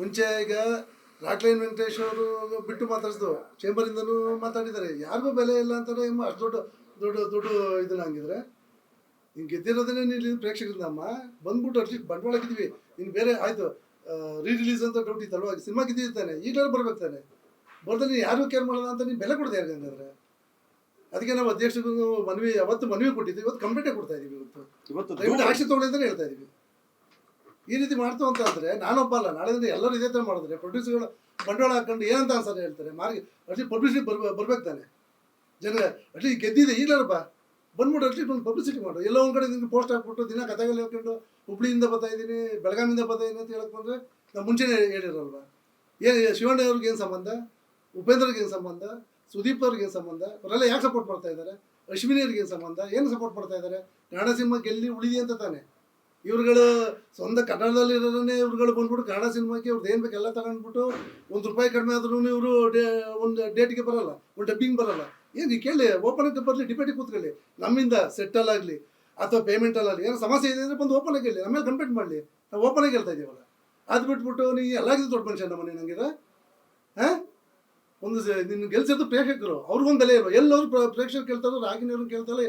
ಮುಂಚೆ ಈಗ ರಾಕ್ಲೈನ್ ವೆಂಕಟೇಶ್ ಅವರು ಬಿಟ್ಟು ಮಾತಾಡಿಸ್ದು ಚೇಂಬರಿಂದನೂ ಮಾತಾಡಿದ್ದಾರೆ. ಯಾರಿಗೂ ಬೆಲೆ ಇಲ್ಲ ಅಂತಾರೆ ಅಷ್ಟು ದೊಡ್ಡ ದೊಡ್ಡ ದೊಡ್ಡ ಇದನ್ನ ಹಂಗಿದ್ರೆ. ನೀನು ಗೆದ್ದಿರೋದನ್ನೇ ನೀನು ಪ್ರೇಕ್ಷಕರಿಂದ ಅಮ್ಮ ಬಂದ್ಬಿಟ್ಟು ಅಟ್ಲೀಸ್ಟ್ ಬಂಡವಾಳ ಗಿದ್ವಿ ನೀನು ಬೇರೆ ಆಯಿತು. ರೀ ರಿಲೀಸ್ ಅಂತ ಡೌಟ್ ಇತ್ತಲ್ವ? ಸಿನಿಮಾ ಗೆದ್ದಿದ್ದಾನೆ ಈಗಲೂ ಬರ್ಬೇಕು ತಾನೆ. ಬರ್ದಲ್ಲಿ ಯಾರು ಕೇರ್ ಮಾಡಲ್ಲ ಅಂತ ನೀನು ಬೆಲೆ ಕೊಡ್ತಾ ಯಾರಿಗೆ ಹಂಗಂದ್ರೆ? ಅದಕ್ಕೆ ನಾವು ಅಧ್ಯಕ್ಷಕ್ಕೂ ಮನವಿ ಅವತ್ತು ಮನವಿ ಕೊಟ್ಟಿದ್ವಿ ಇವತ್ತು ಕಂಪ್ಲೇಂಟೇ ಕೊಡ್ತಾ ಇದ್ದೀವಿ ಇವತ್ತು. ಇವತ್ತು ದಯವಿಟ್ಟು ತಗೊಳ್ಳಿ ಅಂತಲೇ ಹೇಳ್ತಾ ಇದೀವಿ. ಈ ರೀತಿ ಮಾಡ್ತು ಅಂತ ಅಂದ್ರೆ ನಾನೊಬ್ಬ ಅಲ್ಲ, ನಾಳೆ ಎಲ್ಲರೂ ಇದೇ ಥರ ಮಾಡಿದ್ರೆ ಪ್ರೊಡ್ಯೂಸರ್ಗಳು ಬಂಡವಾಳ ಹಾಕೊಂಡು ಏನಂತ ಸರ್ ಹೇಳ್ತಾರೆ. ಮಾರ್ಗ ಅಟ್ಲಿ ಪಬ್ಲಿಸಿಟಿ ಬರ್ಬ, ಬರ್ಬೇಕು ತಾನೆ. ಜನ ಅಟ್ಲಿ ಗೆದ್ದಿದೆ, ಈಗಲಾರಪ್ಪ. ಬಂದ್ಬಿಟ್ಟು ಅಟ್ಲಿ ಒಂದು ಪಬ್ಲಿಸಿಟಿ ಮಾಡು. ಎಲ್ಲೋ ಒಂದು ಕಡೆ ನಿಮ್ಗೆ ಪೋಸ್ಟ್ ಹಾಕ್ಬಿಟ್ಟು ದಿನ ಕಥೆಗಳು ಹೇಳ್ಕೊಂಡು, ಹುಬ್ಳಿಯಿಂದ ಬರ್ತಾ ಇದ್ದೀನಿ, ಬೆಳಗಾವಿಯಿಂದ ಬರ್ತಾ ಇದ್ದೀನಿ ಅಂತ ಹೇಳಕ್ಕೆ ಬಂದ್ರೆ ನಾವು ಮುಂಚೆನೇ ಹೇಳಿರಲ್ವ? ಏನು ಶಿವಣ್ಣ ಅವ್ರಿಗೆ ಏನು ಸಂಬಂಧ? ಉಪೇಂದ್ರಗೆ ಏನು ಸಂಬಂಧ? ಸುದೀಪ್ ಅವ್ರಿಗೆ ಏನು ಸಂಬಂಧ? ಅವರೆಲ್ಲ ಯಾಕೆ ಸಪೋರ್ಟ್ ಮಾಡ್ತಾ ಇದ್ದಾರೆ? ಅಶ್ವಿನಿ ಅವ್ರಿಗೆ ಏನು ಸಂಬಂಧ? ಏನು ಸಪೋರ್ಟ್ ಮಾಡ್ತಾ ಇದ್ದಾರೆ? ಸಿನಿಮಾ ಗೆಲ್ಲಿ ಉಳಿದಿ ಅಂತ ತಾನೆ. ಇವ್ರುಗಳು ಸ್ವಂತ ಕನ್ನಡದಲ್ಲಿ ಇರೋರನ್ನೇ ಇವ್ರುಗಳು ಬಂದ್ಬಿಟ್ಟು ಕನ್ನಡ ಸಿನಿಮಾಕ್ಕೆ ಇವ್ರದ್ದು ಏನು ಬೇಕೆಲ್ಲ ತಗೊಂಡ್ಬಿಟ್ಟು ಒಂದು ರೂಪಾಯಿ ಕಡಿಮೆ ಆದ್ರೂ ಇವರು ಡೇ, ಒಂದು ಡೇಟಿಗೆ ಬರಲ್ಲ, ಒಂದು ಡಬ್ಬಿಂಗ್ ಬರಲ್ಲ. ಏನು ಕೇಳಿ ಓಪನ್ ಆಗಿ ಬರಲಿ ಡಿಬೇಟಿಗೆ ಕೂತ್ಕೊಳ್ಳಿ. ನಮ್ಮಿಂದ ಸೆಟ್ಟಲ್ಲಾಗಲಿ ಅಥವಾ ಪೇಮೆಂಟಲ್ಲಾಗಲಿ ಏನೋ ಸಮಸ್ಯೆ ಇದೆ ಅಂದರೆ ಬಂದು ಓಪನ್ ಆಗಿ ಹೇಳಿ ಆಮೇಲೆ ಕಂಪ್ಲೇಂಟ್ ಮಾಡಲಿ. ನಾವು ಓಪನ್ ಆಗಿ ಹೇಳ್ತಾ ಇದ್ದೀವಲ್ಲ ಅದು ಬಿಟ್ಬಿಟ್ಟು ನೀ ಎಲ್ಲರಿಗೂ ದೊಡ್ಡ ಮನುಷ್ಯ ನಮ್ಮನೆ ನಂಗಿರ ಹಾಂ? ಒಂದು ನಿನ್ನ ಗೆಲ್ಸಿದ್ದು ಪ್ರೇಕ್ಷಕರು, ಅವ್ರಿಗೊಂದು ಬೆಲೆ ಇರೋ ಎಲ್ಲರೂ ಪ್ರ- ಪ್ರೇಕ್ಷಕರು ಕೇಳ್ತಾರೆ ರಾಗಿನವ್ರು ಕೇಳ್ತಾರೆ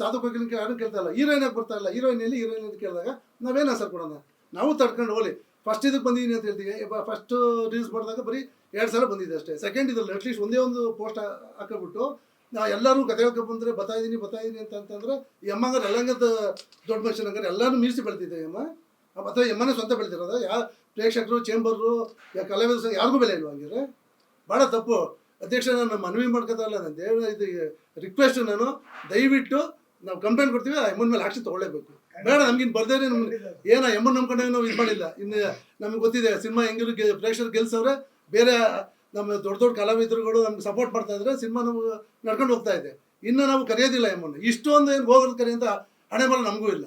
ಸಾಧು ಬಗ್ಗೆ ಯಾರು ಕೇಳ್ತಾ ಇಲ್ಲ. ಹೀರೋಯಿನ್ ಬರ್ತಾ ಇಲ್ಲ? ಹೀರೋಯಿನ್ ಎಲ್ಲಿ? ಹೀರೋಯಿನ್ ಅಂತ ಕೇಳಿದಾಗ ನಾವೇನು ಆಸರ್ ಕೊಡೋಣ ನಾವು ತಡ್ಕೊಂಡು ಹೋಗ್ಲಿ. ಫಸ್ಟ್ ಇದಕ್ಕೆ ಬಂದಿದ್ದೀನಿ ಅಂತ ಹೇಳ್ತೀವಿ. ಫಸ್ಟ್ ರೀಲ್ಸ್ ಮಾಡಿದಾಗ ಬರೀ ಎರಡು ಸಲ ಬಂದಿದೆ ಅಷ್ಟೇ. ಸೆಕೆಂಡ್ ಇದ್ರಲ್ಲಿ ಅಟ್ಲೀಸ್ಟ್ ಒಂದೇ ಒಂದು ಪೋಸ್ಟ್ ಹಾಕಿಬಿಟ್ಟು ನಾವು ಎಲ್ಲರೂ ಕತೆ ಹೋಗಕ್ಕೆ ಬಂದರೆ ಬತ್ತಾ ಇದ್ದೀನಿ ಇದ್ದೀನಿ ಅಂತ ಅಂತಂದ್ರೆ ಈ ಎಲ್ಲಂಗದ ದೊಡ್ಡ ಮನುಷ್ಯನ ಹಂಗಾರೆ ಎಲ್ಲರೂ ಮೀರಿಸಿ ಬೆಳ್ತಿದ್ದೆ ಅಮ್ಮ. ಅಥವಾ ಎಮ್ಮನೇ ಸ್ವಂತ ಬೆಳ್ತಿರೋದು ಯಾ, ಪ್ರೇಕ್ಷಕರು ಚೇಂಬರು ಕಲಾವಿದ ಸಂಘ ಯಾರಿಗೂ ಬೆಲೆ ಇಲ್ವಾ ಹಂಗಿದ್ರೆ ಭಾಳ ತಪ್ಪು. ಅಧ್ಯಕ್ಷ, ನಾನು ಮನವಿ ಮಾಡ್ಕೋತಲ್ಲ ನಾನು ದೇವ ಇದು ರಿಕ್ವೆಸ್ಟ್ ನಾನು ದಯವಿಟ್ಟು ನಾವು ಕಂಪ್ಲೇಂಟ್ ಕೊಡ್ತೀವಿ, ಆ ಎಮ್ಮನ ಮೇಲೆ ಆಕ್ಷನ್ ತೊಗೊಳ್ಳೇಬೇಕು. ಬೇಡ ನಮ್ಗಿನ್ ಬರ್ದೇನೆ ನಮ್ಗೆ ಏನ ಎಮ್ಮನ್ ನಂಬ್ಕೊಂಡಾಗ ನಾವು ಇದು ಮಾಡಿಲ್ಲ. ಇನ್ನು ನಮ್ಗೆ ಗೊತ್ತಿದೆ, ಸಿನಿಮಾ ಹೆಂಗಿರು ಪ್ರೇಕ್ಷಕರು ಗೆಲ್ಸವ್ರೆ, ಬೇರೆ ನಮ್ಮ ದೊಡ್ಡ ದೊಡ್ಡ ಕಲಾವಿದರುಗಳು ನಮ್ಗೆ ಸಪೋರ್ಟ್ ಮಾಡ್ತಾ ಇದ್ರೆ ಸಿನಿಮಾ ನಾವು ನಡ್ಕೊಂಡು ಹೋಗ್ತಾ ಇದೆ. ಇನ್ನು ನಾವು ಕರೆಯೋದಿಲ್ಲ ಎಮ್ಮನ್ನು ಇಷ್ಟೊಂದು ಏನು ಹೋಗೋದು ಕರೆ ಅಂತ ಹಣೆ ಬರ ನಮಗೂ ಇಲ್ಲ.